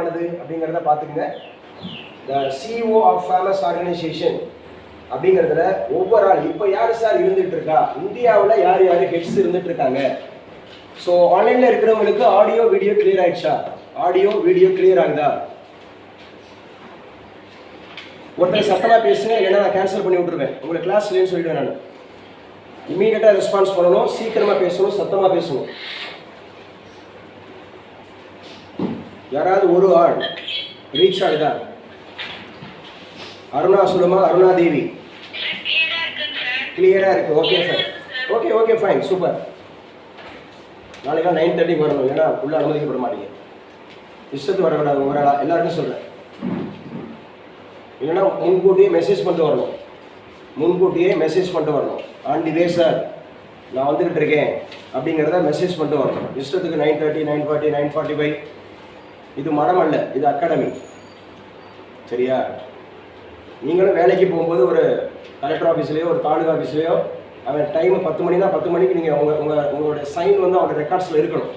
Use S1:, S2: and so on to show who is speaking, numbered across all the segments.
S1: ஆனது அப்படிங்கிறத பார்த்துக்குங்க. The CEO of famous organisation அப்படிங்கிறதுல ஒவ்வொரு ஆள் இப்போ யார் சார் இருந்துகிட்டு இருக்கா? இந்தியாவில் யார் யார் ஹெட்ஸ் இருந்துட்டு இருக்காங்க? ஸோ ஆன்லைனில் இருக்கிறவங்களுக்கு ஆடியோ வீடியோ கிளியர் ஆயிடுச்சா? ஆடியோ வீடியோ கிளியர் ஆகுதா? ஒருத்தர் சத்தமாக பேசுங்க இல்லைன்னா நான் கேன்சல் பண்ணி விட்டுருவேன். உங்களை கிளாஸ் இல்லைன்னு சொல்லிடுவேன் நான். இமீடியட்டாக ரெஸ்பான்ஸ் பண்ணணும் சீக்கிரமாக பேசணும் சத்தமாக பேசணும். யாராவது ஒரு ஆள் ரீச் ஆகுதா? அருணா சொல்லுமா அருணா தேவி கிளியராக இருக்கு okay sir okay okay fine super நாளைக்கு நைன் தேர்ட்டிக்கு வரணும் ஏன்னா உள்ள அனுமதிக்கப்பட மாட்டீங்க. இஷ்டத்து வரக்கூடாது ஒரு ஆளாக எல்லாருக்கும் சொல்கிறேன் இல்லைன்னா முன்கூட்டியே மெசேஜ் பண்ணிட்டு வரணும். முன்கூட்டியே மெசேஜ் பண்ணிட்டு வரணும். ஆண்டி வே சார் நான் வந்துக்கிட்டு இருக்கேன் அப்படிங்கிறத மெசேஜ் பண்ணிட்டு வரணும். இஷ்டத்துக்கு nine thirty nine forty nine forty five இது மடம் அல்ல இது அகாடமி சரியா? நீங்களும் வேலைக்கு போகும்போது ஒரு கலெக்டர் ஆஃபீஸ்லேயோ ஒரு தாலுகா ஆஃபீஸ்லேயோ அவன் டைம் பத்து மணினா பத்து மணிக்கு நீங்கள் உங்கள் உங்கள் உங்களோட சைன் வந்து அவனோட ரெக்கார்ட்ஸில் இருக்கணும்.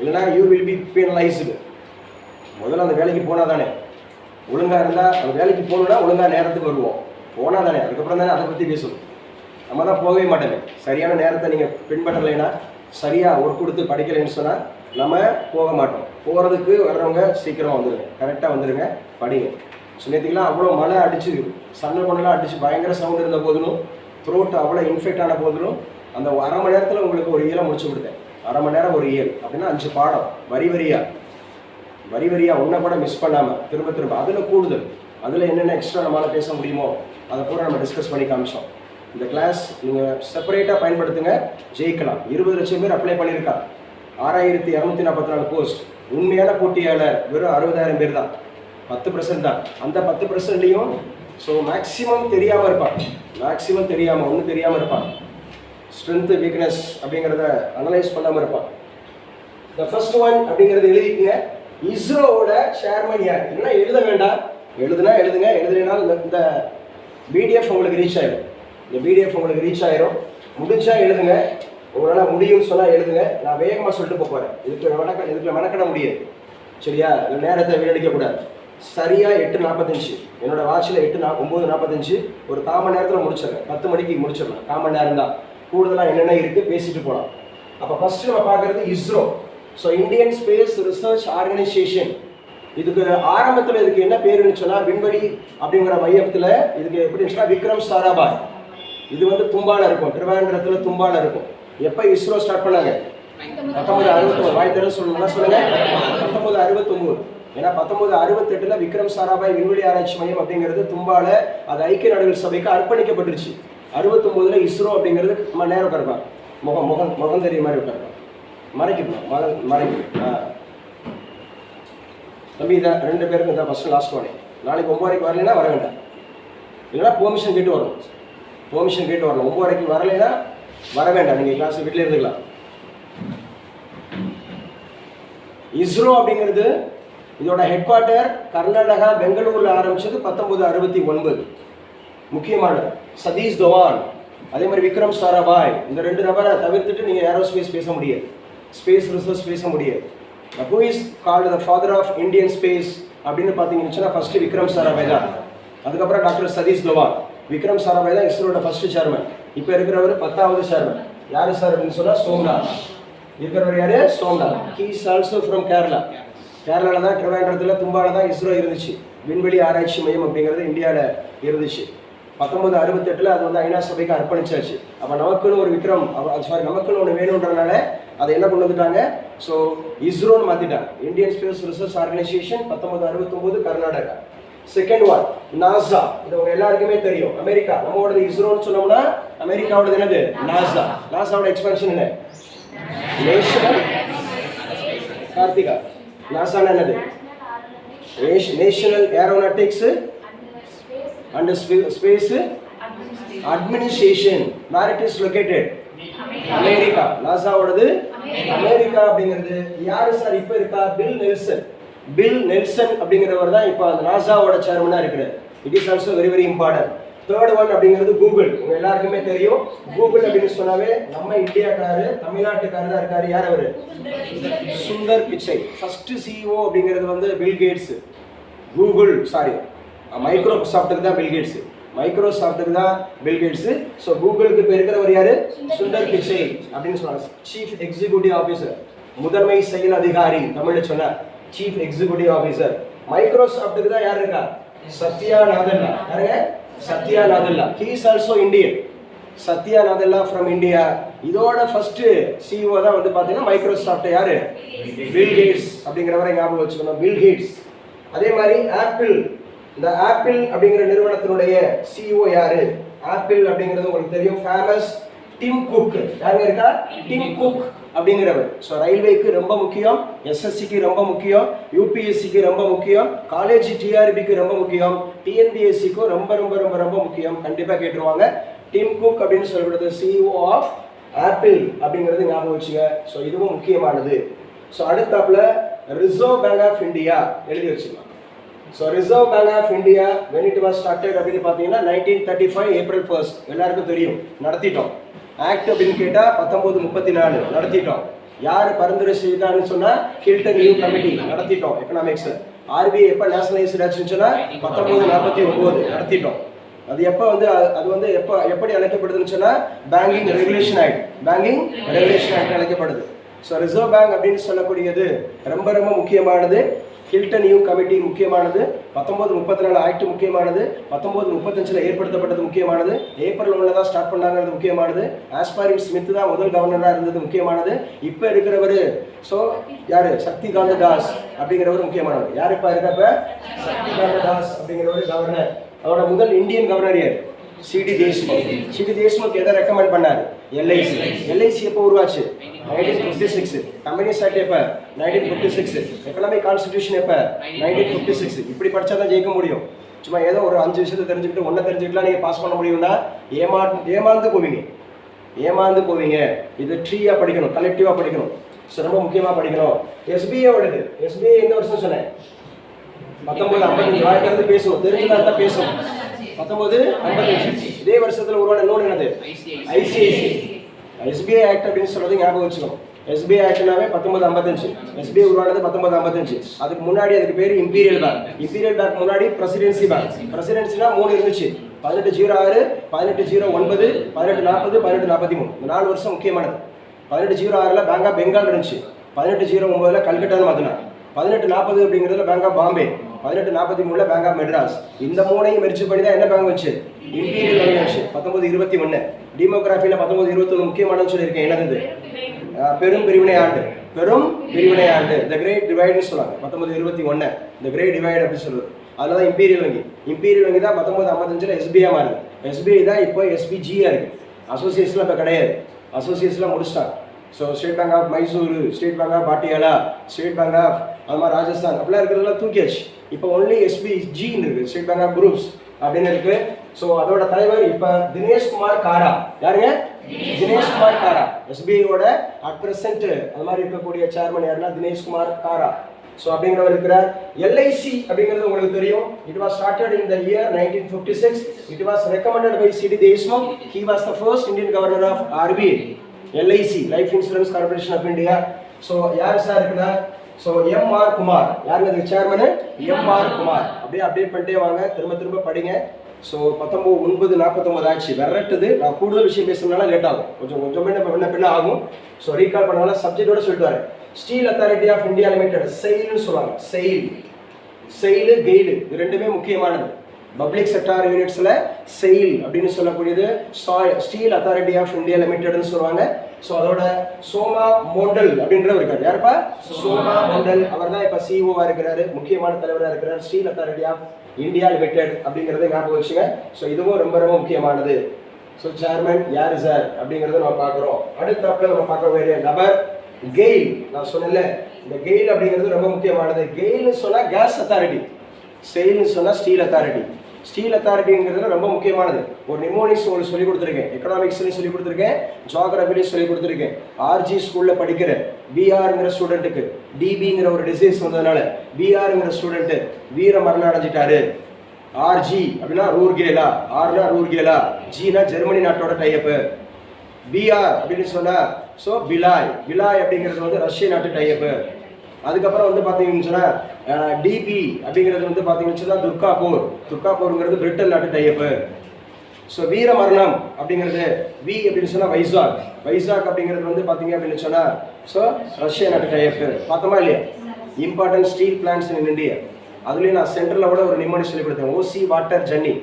S1: இல்லைனா யூ வில் பி பீனலைஸ்டு முதல்ல அந்த வேலைக்கு போனால் தானே ஒழுங்காக இருந்தால் அந்த வேலைக்கு போகணுன்னா ஒழுங்காக நேரத்துக்கு வருவோம். போனால் தானே அதுக்கப்புறம் தானே அதை பற்றி பேசணும் நம்ம தான் போகவே மாட்டேங்க சரியான நேரத்தை நீங்கள் பின்பற்றலைன்னா சரியாக ஒர்க் கொடுத்து படிக்கலைன்னு சொன்னால் நம்ம போக மாட்டோம். போகிறதுக்கு வர்றவங்க சீக்கிரம் வந்துடுங்க கரெக்டாக வந்துடுங்க படிங்க. ஸோ நேற்றுக்கெல்லாம் அவ்வளோ மழை அடிச்சு சண்டை கொண்டெல்லாம் அடிச்சு பயங்கர சவுண்ட் இருந்த போதிலும் த்ரோட் அவ்வளோ இன்ஃபெக்ட் ஆன போதிலும் அந்த அரை மணி நேரத்தில் உங்களுக்கு ஒரு இயலை முடிச்சு கொடுத்தேன். அரை மணி நேரம் ஒரு இயல் அப்படின்னா அஞ்சு பாடம். வரி வரியாக வரி வரியாக ஒன்றை கூட மிஸ் பண்ணாமல் திரும்ப திரும்ப. அதில் கூடுதல். அதில் என்னென்ன எக்ஸ்ட்ரா நம்மளால் பேச முடியுமோ அதை கூட நம்ம டிஸ்கஸ் பண்ணி காமிச்சோம். இந்த கிளாஸ் நீங்கள் செப்பரேட்டாக பயன்படுத்துங்க. ஜெயிக்கலாம். இருபது லட்சம் பேர் அப்ளை பண்ணியிருக்காங்க. ஆறாயிரத்தி இரநூத்தி நாற்பத்தி நாலு போஸ்ட் உண்மையான போட்டியாளர் வெறும் அறுபதாயிரம் பேர் தான். பத்து பர்சன்ட் தான். அந்த பத்து பர்சன்ட்லேயும் ஸோ மேக்ஸிமம் தெரியாமல் இருப்பான். மேக்ஸிமம் தெரியாமல் ஒன்றும் தெரியாமல் இருப்பான். ஸ்ட்ரென்த்து வீக்னஸ் அப்படிங்கிறத அனலைஸ் பண்ணாமல் இருப்பான். த ஃபர்ஸ்ட் ஒன் அப்படிங்கிறது எழுதிக்கங்க. இஸ்ரோவோட சேர்மன் யார்? இல்லைன்னா எழுத வேண்டாம். எழுதுனா எழுதுங்க. எழுதுனாலும் இந்த இந்த பிடிஎஃப் உங்களுக்கு ரீச் ஆயிடும் இந்த பிடிஎஃப் உங்களுக்கு ரீச் ஆயிரும். முடிஞ்சா எழுதுங்க. உங்களால் முடியும்னு சொன்னால் எழுதுங்க. நான் வேகமாக சொல்லிட்டு போகிறேன் இதுக்கு மணக்க இதுக்கு மெனக்கிட முடியாது. சரியா? நேரத்தை வீணடிக்கக்கூடாது சரியாக எட்டு நாற்பத்தஞ்சு என்னோடய வாட்சில் எட்டு நா ஒம்பது நாற்பத்தஞ்சு ஒரு காமன் நேரத்தில் முடிச்சிடுறேன். பத்து மணிக்கு முடிச்சிடலாம். காமன் நேரம் தான். கூடுதலாக என்னென்ன இருக்குது பேசிட்டு போகலாம் அப்போ ஃபஸ்ட்டு நம்ம பார்க்குறது ISRO. So Indian space research organisation இதுக்கு ஆரம்பத்தில் இதுக்கு என்ன பேருன்னு சொன்னால் விண்வெளி அப்படிங்கிற மையத்தில் இதுக்கு எப்படி இருந்துச்சுன்னா விக்ரம் சாராபாய். இது வந்து தும்பால இருக்கும். திருவேந்திரத்தில் தும்பால இருக்கும். எப்போ இஸ்ரோ ஸ்டார்ட் பண்ணாங்க? பத்தொன்பது அறுபத்தொம்பது. வாய் தர சொல்லணும்னா சொல்லுங்க. பத்தொன்பது அறுபத்தொம்பது. ஏன்னா பத்தொன்பது அறுபத்தெட்டுல விக்ரம் சாராபாய் விண்வெளி ஆராய்ச்சி மையம் அப்படிங்கிறது தும்பால அது ஐக்கிய நாடுகள் சபைக்கு அர்ப்பணிக்கப்பட்டுருச்சு. அறுபத்தொம்போதுல இஸ்ரோ அப்படிங்கிறது நம்ம நேரம் உட்காருப்பான் முகம் முகம் முகம் தெரிய மாதிரி உட்காருப்பான் மறைக்கணும் மறை மறைக்கணும் தம்பி இதான் ரெண்டு பேருக்கும் இதான் ஃபஸ்ட்டு லாஸ்ட் ஒனே நாளைக்கு ஒம்பது வரலைன்னா வர வேண்டாம். இல்லைன்னா பெர்மிஷன் கேட்டு வரணும். பெர்மிஷன் கேட்டு வரணும். ஒம்பது வரைக்கும் வரலைன்னா வர வேண்டாம் நீங்கள் கிளாஸ் வீட்டில் இருந்துக்கலாம். இஸ்ரோ அப்படிங்கிறது இதோட ஹெட் குவார்ட்டர் கர்நாடகா பெங்களூரில் ஆரம்பிச்சது பத்தொன்பது அறுபத்தி ஒன்பது. முக்கியமானது சதீஷ் தவான் அதே மாதிரி விக்ரம் சாராபாய் இந்த ரெண்டு நபரை தவிர்த்துட்டு நீங்கள் ஏரோஸ்பேஸ் பேச முடியாது. ஸ்பேஸ் ரிசர்ச் பேச முடியாது. Who is called the father of Indian space அப்படின்னு பார்த்தீங்கன்னு ஃபர்ஸ்ட் விக்ரம் சாராபாய் தான். அதுக்கப்புறம் டாக்டர் சதீஷ் தவான். விக்ரம் சாராபாய் தான் இஸ்ரோட ஃபர்ஸ்ட் சேர்மன் இப்போ இருக்கிறவர் பத்தாவது சேர்மன் யார் சார் அப்படின்னு சொன்னால் சோம்நாத். இருக்கிறவர் யாரு? Somnath. He is also from Kerala கேரளாவில் தான் திருவேண்டரத்தில் தும்பால தான் இஸ்ரோ இருந்துச்சு. விண்வெளி ஆராய்ச்சி மையம் அப்படிங்கிறது இந்தியாவில் இருந்துச்சு. பத்தொன்பது அறுபத்தெட்டில் அது வந்து ஐநா சபைக்கு அர்ப்பணிச்சாச்சு. அப்போ நமக்குன்னு ஒரு விக்ரம் சாரி நமக்குன்னு ஒன்று வேணுன்றனால அதை என்ன கொண்டு வந்துட்டாங்க? ஸோ இஸ்ரோன்னு மாற்றிட்டாங்க இந்தியன் ஸ்பேஸ் ரிசர்ச் ஆர்கனைசேஷன் பத்தொன்பது அறுபத்தொம்போது கர்நாடகா. செகண்ட் ஒன் நாசா இது உங்க எல்லாருக்குமே தெரியும். அமெரிக்கா. நம்மளோடது இஸ்ரோன்னு சொன்னோம்னா அமெரிக்காவோடது என்னது? நாசா நாசாவோட எக்ஸ்பென்ஷன் என்ன? நேஷனல் கார்த்திகா நாசானா என்னது? National aeronautics and space administration where it is located America நாசாவோடது America அப்படிங்கிறது. யாரு சார் இப்போ இருக்கா? பில் நெல்சன் பில் நெல்சன் அப்படிங்கிறவர் தான் இப்போ அந்த நாசாவோட சேர்மனாக இருக்கிறார். It is also very very important third one அப்படிங்கிறது கூகுள் உங்க எல்லாருக்குமே தெரியும். கூகுள் அப்படின்னு சொன்னாவே நம்ம இந்தியாக்காரு தமிழ்நாட்டுக்காரர் தான் இருக்காரு. யார் அவரு? சுந்தர் பிச்சை. ஃபர்ஸ்ட் சிஇஓ அப்படிங்கிறது வந்து பில் கேட்ஸ் கூகுள் சாரி மைக்ரோசாஃப்ட்டுக்கு தான் பில் கேட்ஸ் மைக்ரோசாஃப்ட்டுக்கு தான் பில் கேட்ஸ் ஸோ கூகுளுக்கு இப்போ இருக்கிறவர் யாரு? சுந்தர் பிச்சை அப்படின்னு சொன்னாங்க. சீஃப் எக்ஸிக்யூட்டிவ் ஆஃபீஸர் முதன்மை செயல் அதிகாரி தமிழ்ல சொன்னார். சீஃப் எக்ஸிக்யூட்டிவ் ஆஃபீஸர் மைக்ரோசாஃப்ட்டுக்கு தான் யார் இருக்கா? சத்யா நாதல்லா யாருங்க? Satya Nadella he is also Indian Satya Nadella from India இதோட ஃபர்ஸ்ட் சிஇஓ தான் வந்து பார்த்தீங்கன்னா மைக்ரோசாஃப்ட் யாரு? பில் கேட்ஸ் அப்படிங்கிறவரை ஞாபகம் வச்சுக்கணும். பில் கேட்ஸ் அதே மாதிரி ஆப்பிள் இந்த ஆப்பிள் அப்படிங்கிற நிறுவனத்தினுடைய சிஇஓ யாரு? ஆப்பிள் அப்படிங்கிறது உங்களுக்கு தெரியும். ஃபேமஸ் டிம் குக் யாருங்க இருக்கா? டிம் குக் அப்படிங்கிறவர். ஸோ ரயில்வேக்கு ரொம்ப முக்கியம் எஸ்எஸ்சிக்கு ரொம்ப முக்கியம் யூபிஎஸ்சிக்கு ரொம்ப முக்கியம் காலேஜ் டிஆர்பிக்கு ரொம்ப முக்கியம் டிஎன்பிஎஸ்சிக்கும் ரொம்ப ரொம்ப ரொம்ப ரொம்ப முக்கியம். கண்டிப்பாக கேட்டுருவாங்க. டிம் குக் அப்படின்னு சொல்லப்படுறது சிஇஓ ஆஃப் ஆப்பிள் அப்படிங்கிறது ஞாபகம் வச்சுங்க. ஸோ இதுவும் முக்கியமானது. ஸோ அடுத்தாப்புல ரிசர்வ் பேங்க் ஆஃப் இந்தியா எழுதி வச்சுக்கலாம். So reserve bank of India when it was started அப்படின்னு பார்த்தீங்கன்னா nineteen thirty five April first எல்லாருக்கும் தெரியும். நடத்திட்டோம். ஆக்ட் அப்படின்னு கேட்டால் பத்தொம்போது முப்பத்தி நாலு. நடத்திட்டோம். யார் பரிந்துரை செய்தான்னு சொன்னால் ஹில்டன் நியூ கமிட்டி நடத்திட்டோம் எக்கனாமிக்ஸ் ஆர்பிஐ எப்போ நேஷனலைஸ்ட் ஆச்சுன்னு சொன்னால் பத்தொம்போது நாற்பத்தி ஒம்பது நடத்திட்டோம். அது எப்போ வந்து அது வந்து எப்போ எப்படி அழைக்கப்படுதுன்னு சொன்னால் banking regulation act banking regulation act அழைக்கப்படுது. ஸோ ரிசர்வ் பேங்க் அப்படின்னு சொல்லக்கூடியது ரொம்ப ரொம்ப முக்கியமானது. ஹில்டன் யூ கமிட்டி முக்கியமானது. பத்தொன்பது முப்பத்தி நாலு ஆக்ட் முக்கியமானது. பத்தொன்பது முப்பத்தஞ்சில் ஏற்படுத்தப்பட்டது முக்கியமானது. ஏப்ரல் ஒன்றில் தான் ஸ்டார்ட் பண்ணாங்கிறது முக்கியமானது. ஆஸ்பாரின் ஸ்மித் தான் முதல் கவர்னராக இருந்தது முக்கியமானது. இப்போ இருக்கிறவர் ஸோ யார்? சக்திகாந்த தாஸ் அப்படிங்கிறவர் முக்கியமானவர். யார் இப்போ இருக்கப்ப? சக்திகாந்த தாஸ் அப்படிங்கிறவர் கவர்னர். அவரோட முதல் இந்தியன் கவர்னர் யார்? C D Deshmukh. C D Deshmukh எதை ரெக்கமெண்ட் பண்ணாரு? எல்ஐசி எல்ஐசி எப்போ உருவாச்சு? Nineteen fifty six communist act எப்போ? Nineteen fifty six economic constitution எப்போ? நைன்டீன் ஃபிஃப்டி சிக்ஸ் இப்படி படிச்சா தான் ஜெயிக்க முடியும். சும்மா ஏதோ ஒரு அஞ்சு விஷயத்தை தெரிஞ்சுக்கிட்டு ஒன்றை தெரிஞ்சுக்கிட்டுலாம் நீங்கள் பாஸ் பண்ண முடியும்னா ஏமா ஏமாந்து போவீங்க. ஏமாந்து போவீங்க. இது ட்ரீயாக படிக்கணும் கலெக்டிவாக படிக்கணும். ஸோ ரொம்ப முக்கியமாக படிக்கணும். எஸ்பிஐ ஓடுது. எஸ்பிஐ எந்த வருஷம் சொன்னேன்? பத்தொன்பது ஐம்பத்தஞ்சு. வாய்க்கிறது பேசுவோம். தெரிஞ்சுதான் தான் பேசுவோம். பத்தொன்பது ஐம்பத்தஞ்சு. இதே வருஷத்துல உருவான இன்னொன்று என்னது? ஐசிஐசி எஸ்பிஐ ஆக்ட் அப்படின்னு சொல்றது ஞாபகம் வச்சுக்கணும். எஸ்பிஐ ஆக்ட்னாவே பத்தொன்பது ஐம்பத்தஞ்சு. எஸ்பிஐ உருவானது பத்தொன்பது ஐம்பத்தஞ்சு. அதுக்கு முன்னாடி அதுக்கு பேர் இம்பீரியல் பேங்க் இம்பீரியல் பேங்க் முன்னாடி பிரசிடென்சி பேங்க் பிரசிடென்சினா மூணு இருந்துச்சு. பதினெட்டு ஜீரோ ஆறு பதினெட்டு ஜீரோ ஒன்பது பதினெட்டு நாற்பது பதினெட்டு நாற்பத்தி மூணு. இந்த நாலு வருஷம் முக்கியமானது. பதினெட்டு ஜீரோ ஆறில் பேங்க் ஆஃப் பெங்கால் இருந்துச்சு. பதினெட்டு ஜீரோ ஒன்பதுல கல்கட்டான்னு மாற்றினாங்க பதினெட்டு நாற்பது அப்படிங்கிறதுல பேங்க் ஆஃப் பாம்பே பதினெட்டு நாற்பத்தி மூணுல பேங்க் ஆஃப் மெட்ராஸ் இந்த மூணையும் மெரிச்சு பண்ணி தான் என்ன பேங்க் வச்சு இம்பீரியல் பேங்க் வச்சு பத்தொன்பது இருபத்தி ஒன்று டிமோகிராஃபியில் பத்தொன்பது இருபத்தொன்று முக்கியமானது சொல்லியிருக்கேன். என்னது பெரும் பிரிவினை ஆண்டு. பெரும் பிரிவினை ஆண்டு. த கிரேட் டிவைடுன்னு சொல்லுவாங்க. பத்தொன்பது இருபத்தி ஒன்று த கிரேட் டிவைடு அப்படின்னு சொல்லுவது அதில் தான் இம்பீரியல் வங்கி. இம்பீரியல் வங்கி தான் பத்தொன்பது ஐம்பத்தஞ்சில் எஸ்பிஐ மாறுது. எஸ்பிஐ தான் இப்போ எஸ்பிஜியாக இருக்குது அசோசியேஷனில் இப்போ கிடையாது. அசோசியேஷனில் முடிச்சிட்டாங்க. So state bank of Mysore state bank of Patiala state bank of அது மாதிரி ராஜஸ்தான் அப்படிலாம் இருக்கிறதெல்லாம் தூக்கியாச்சு. இப்போ ஒன்லி எஸ்பிஜின்னு இருக்குது ஸ்டேட் பேங்க் ஆஃப் குரூப்ஸ் அப்படின்னு இருக்கு. ஸோ அதோட தலைவர் இப்போ தினேஷ்குமார் காரா. யாருங்க தினேஷ்குமார் காரா. எஸ்பிஐயோட அட் பிரசன்ட் அது மாதிரி இருக்கக்கூடிய சேர்மன் யாருன்னா தினேஷ்குமார் காரா. ஸோ அப்படிங்கிறவர் இருக்கிறார். எல்ஐசி அப்படிங்கிறது உங்களுக்கு தெரியும். It was started in the year nineteen fifty six it was recommended by C D Deshmukh he was the first Indian governor of RBI LIC life insurance corporation of India so யார் sir இருக்கிறார்? So M R Kumar யாருங்க chairman M R Kumar அப்படியே update பண்ணிட்டே வாங்க. திரும்ப திரும்ப படிங்க. So பத்தொம்பது ஒன்பது நாற்பத்தொம்பது ஆச்சு. விரட்டுது. நான் கூடுதல் விஷயம் பேசுறதுனால லேட் ஆகும். கொஞ்சம் கொஞ்சம் பின்ன பின்ன பின்ன ஆகும். ஸோ ரீகால் பண்ணனால சப்ஜெக்டோட சொல்லிட்டு வரேன். Steel authority of India limited செயில்னு சொல்லுவாங்க. செயில் செயிலு கெயிலு இது ரெண்டுமே முக்கியமானது. பப்ளிக் செக்டார் யூனிட்ஸில் செயில் அப்படின்னு சொல்லக்கூடியது ஸ்டீல் அத்தாரிட்டி ஆஃப் இந்தியா லிமிடெட்னு சொல்லுவாங்க. ஸோ அதோட சோமா மோண்டல் அப்படின்றவர் இருக்காரு யாருப்பா? சோமா மோண்டல் அவர் தான் இப்போ சிஓவாக இருக்கிறாரு. முக்கியமான தலைவராக இருக்கிறார். Steel authority of India limited அப்படிங்கிறத ஞாபகம் வச்சுங்க. ஸோ இதுவும் ரொம்ப ரொம்ப முக்கியமானது. ஸோ சேர்மன் யார் சார் அப்படிங்கிறத நம்ம பார்க்குறோம். அடுத்தாப்புல நம்ம பார்க்க வேண்டிய நபர் கெயில் நான் சொன்னேன்ல இந்த கெயில் அப்படிங்கிறது ரொம்ப முக்கியமானது. கெயில்னு சொன்னால் கேஸ் அத்தாரிட்டி செயில்னு சொன்னால் ஸ்டீல் அத்தாரிட்டி ஸ்டீல் அத்தாரிட்டிங்கிறது ரொம்ப முக்கியமானது. ஒரு நிமோனிக்ஸ் உங்களுக்கு சொல்லிக் கொடுத்துருக்கேன். எக்கனாமிக்ஸ்லையும் சொல்லிக் கொடுத்துருக்கேன். ஜியாகிரபிலையும் சொல்லிக் கொடுத்துருக்கேன். ஆர்ஜி ஸ்கூலில் படிக்கிற பிஆர்ங்கிற ஸ்டூடெண்ட்டுக்கு டிபிங்கிற ஒரு டிசீஸ் வந்ததுனால பிஆருங்கிற ஸ்டூடெண்ட்டு வீர மரணம் அடைஞ்சிட்டாரு ஆர்ஜி அப்படின்னா ரூர்கேலா. ஆர்னா ரூர்கேலா. ஜினா ஜெர்மனி நாட்டோட டைப்பு பிஆர் அப்படின்னு சொன்னா ஸோ பிலாய் பிலாய் அப்படிங்கிறது வந்து ரஷ்ய நாட்டு டைப்பு அதுக்கப்புறம் வந்து பார்த்தீங்கன்னு சொன்னால் டிபி அப்படிங்கிறது வந்து பார்த்தீங்கன்னு சொன்னால் துர்காப்பூர். துர்காப்பூருங்கிறது பிரிட்டன் நாட்டு டைப்பு ஸோ வீர மரணம் அப்படிங்கிறது வி அப்படின்னு சொன்னால் வைசாக். வைசாக் அப்படிங்கிறது வந்து பார்த்தீங்க அப்படின்னு சொன்னால் ஸோ ரஷ்ய நாட்டு டைப்பு பார்த்தோமா இல்லையா? Important steel plans in India அதுலேயும் நான் சென்டரில் கூட ஒரு நிம்மதி சொல்லி கொடுத்தேன். ஓசி வாட்டர் ஜன்னி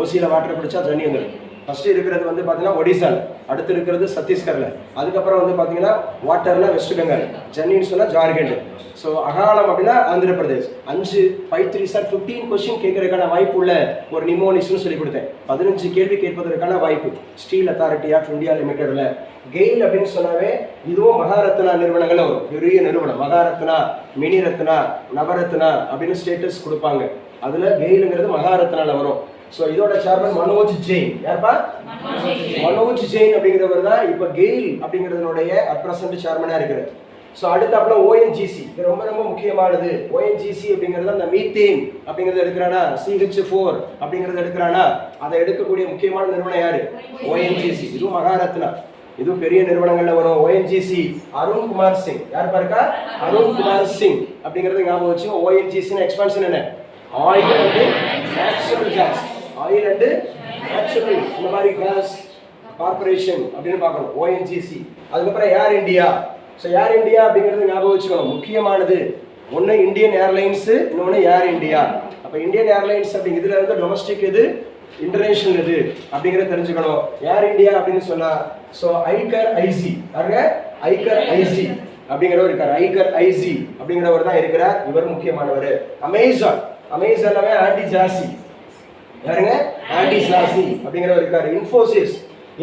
S1: ஓசியில் வாட்டர் பிடிச்சா ஜன்னி வந்துடும் ஃபர்ஸ்ட் இருக்கிறது வந்து பார்த்தீங்கன்னா ஒடிசால் அடுத்து இருக்கிறது சத்தீஸ்கர்ல. அதுக்கப்புறம் வந்து பார்த்தீங்கன்னா வாட்டர்னா வெஸ்ட் பெங்கால் ஜன்னின்னு சொன்னால் ஜார்க்கண்ட். ஸோ அகாலம் அப்படின்னா ஆந்திர பிரதேஷ் அஞ்சு five three sir fifteen question கேட்கறதுக்கான வாய்ப்பு உள்ள ஒரு நிமோனிஸ்னு சொல்லி கொடுத்தேன். பதினஞ்சு கேள்வி கேட்பதற்கான வாய்ப்பு. ஸ்டீல் அத்தாரிட்டி ஆஃப் இந்தியா லிமிடெட்ல கெயில் அப்படின்னு சொன்னாவே இதுவும் மகாரத்னா நிறுவனங்கள் வரும். பெரிய நிறுவனம். மகாரத்னா மினி ரத்னா நவரத்னா அப்படின்னு ஸ்டேட்டஸ் கொடுப்பாங்க. அதில் கெயிலுங்கிறது மகாரத்னால வரும். ஸோ இதோட சேர்மன் மனோஜ் ஜெயின். யார்ப்பா? மனோஜ் ஜெயின். அப்படிங்கிறவர் தான் இப்போ கெயில் அப்படிங்கிறதுனுடைய அட் பிரசன்ட் சேர்மனாக இருக்கிறார். ஸோ அடுத்தாப்புல ஓஎன்ஜிசி இது ரொம்ப ரொம்ப முக்கியமானது. ஓஎன்ஜிசி அப்படிங்கிறது அந்த மீத்தேன் அப்படிங்கிறது எடுக்கிறானா? சிஹெச் ஃபோர் அப்படிங்கிறது எடுக்கிறானா? அதை எடுக்கக்கூடிய முக்கியமான நிறுவனம் யாரு? ஓஎன்ஜிசி இதுவும் மகாரத்னா. இதுவும் பெரிய நிறுவனங்கள்ல வரும். ஓஎன்ஜிசி அருண் குமார் சிங். யார் பாருக்கா அருண் குமார் சிங் அப்படிங்கிறது ஞாபகம் வச்சு ஓஎன்ஜிசின்னு எக்ஸ்பான்ஷன் என்ன? Oil and natural gas oil and natural இந்த மாதிரி கேஸ் கார்பரேஷன் அப்படின்னு பார்க்கணும் ஓஎன்ஜிசி அதுக்கப்புறம் Air India so Air India அப்படிங்கிறது ஞாபகம் வச்சுக்கணும் முக்கியமானது. ஒன்று இந்தியன் ஏர்லைன்ஸு இன்னொன்று ஏர் இந்தியா அப்போ இந்தியன் ஏர்லைன்ஸ் அப்படிங்கிறதுல இருந்து டொமஸ்டிக் இது இன்டர்நேஷனல் இது அப்படிங்கிறத தெரிஞ்சுக்கணும். ஏர் இந்தியா அப்படின்னு சொன்னால் ஸோ ஐகர் ஐசி பாருங்க ஐகர் ஐசி அப்படிங்கிறவர் இருக்கார். ஐகர் ஐசி அப்படிங்கிறவர் தான் இருக்கிறார். இவர் முக்கியமானவர். அமேசான் அமேசானாவே ஆண்டி ஜாசி யாருங்க ஆண்டி ஜாசி அப்படிங்கிறவர் இருக்காரு. இன்ஃபோசிஸ்.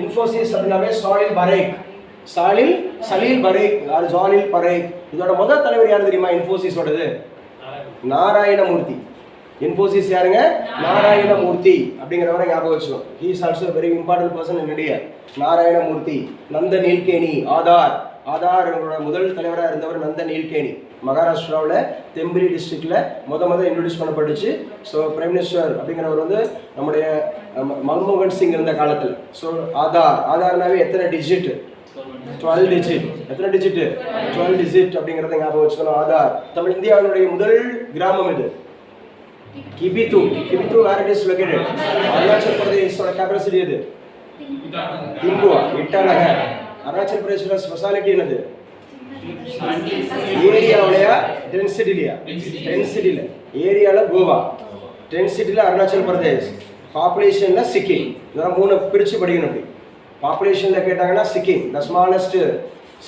S1: இன்ஃபோசிஸ் அப்படின்னாவே சாலில் பரேக். சாலில் சலீல் பரேக். யார்? ஜாலில் பரேக். இதோட முதல் தலைவர் யார் தெரியுமா? இன்ஃபோசிஸோடது. நாராயணமூர்த்தி. இன்ஃபோசிஸ் யாருங்க? நாராயணமூர்த்தி அப்படிங்கிறவரை ஞாபகம் வச்சுக்கணும். He is also very important person என்னுடைய நாராயணமூர்த்தி. நந்த நீல்கேணி ஆதார் ஆதார் முதல் தலைவராக இருந்தவர் நந்த நீல்கேணி மகாராஷ்டிராவில் தெம்பிரி டிஸ்ட்ரிக்ட்ல முத முத இன்ட்ரடியூஸ் பண்ணப்பட்டுச்சு. ஸோ பிரைம் மினிஸ்டர் அப்படிங்கிறவர் வந்து நம்முடைய மன்மோகன் சிங் இருந்த காலத்தில். ஸோ ஆதார் ஆதார்னாவே எத்தனை டிஜிட் டுவெல் டிஜிட் எத்தனை டிஜிட் டுவெல் டிஜிட் அப்படிங்கிறத ஞாபகம் வச்சுக்கணும். ஆதார். தமிழ் இந்தியாவினுடைய முதல் கிராமம் இது Kibithu. Kibithu where it is located Arunachal பிரதேஷோட capital city திம்புவா இட்டாநகர். அருணாச்சல் பிரதேசோட ஸ்பெஷாலிட்டி என்னது? ஏரியாவுலையா டென்சிட்டிலையா டென்சிட்டியில் ஏரியாவில் கோவா. டென்சிட்டியில் அருணாச்சல் பிரதேஷ். பாப்புலேஷனில் சிக்கிம். இதெல்லாம் மூணு பிரித்து படிக்கணும் அப்படி பாப்புலேஷனில் கேட்டாங்கன்னா Sikkim. The smallest